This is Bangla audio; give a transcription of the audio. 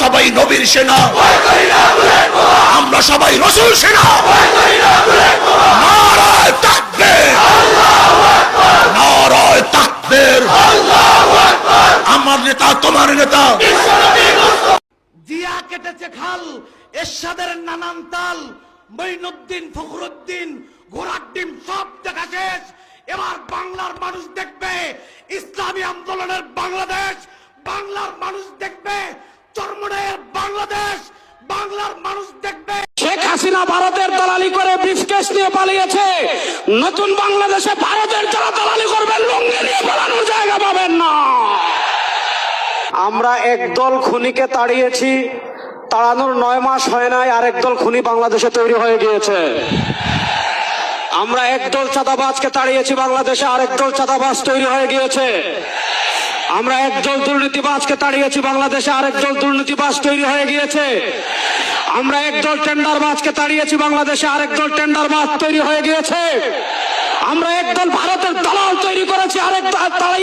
সবাই নবীর সেনা। আমরা সবাই রসুল সেনা। নারায় তাকবীর। নারায় তাকবীর। আমার নেতা, তোমার নেতা। জিয়া কেটেছে খাল, এরশাদের নানান তাল, মঈনুদ্দিন ফখরুদ্দিন, ঘোড়ার ডিম সব দেখা শেষ। এবার বাংলার মানুষ দেখবে, ইসলামী আন্দোলনের বাংলাদেশ, বাংলার মানুষ দেখবে চরমনের বাংলাদেশ বাংলার মানুষ দেখবে। শেখ হাসিনা ভারতের দালালি করে ব্রিফকেস নিয়ে পালিয়েছে। নতুন বাংলাদেশে ভারতের যারা দালালি করবেন লুঙ্গি নিয়ে পালানোর জায়গা পাবেন না। আমরা একদল খুনিকে তাড়িয়েছি তাড়ানোর নয় মাস হয় নাই আর একদল খুনি বাংলাদেশে তৈরি হয়ে গিয়েছে। আমরা একদল চাঁদাবাজকে তাড়িয়েছি বাংলাদেশে আরেক দল চাঁদাবাজ তৈরি হয়ে গিয়েছে। আমরা একদল দুর্নীতিবাজকে তাড়িয়েছি, বাংলাদেশে আরেক দল দুর্নীতিবাজ তৈরি হয়ে গিয়েছে। আমরা একদল টেন্ডারবাজকে তাড়িয়েছি, বাংলাদেশে আরেক দল টেন্ডারবাজ তৈরি হয়ে গিয়েছে। আমরা একদল ভারতের দালাল তৈরি করেছি, আরেক তাড়াই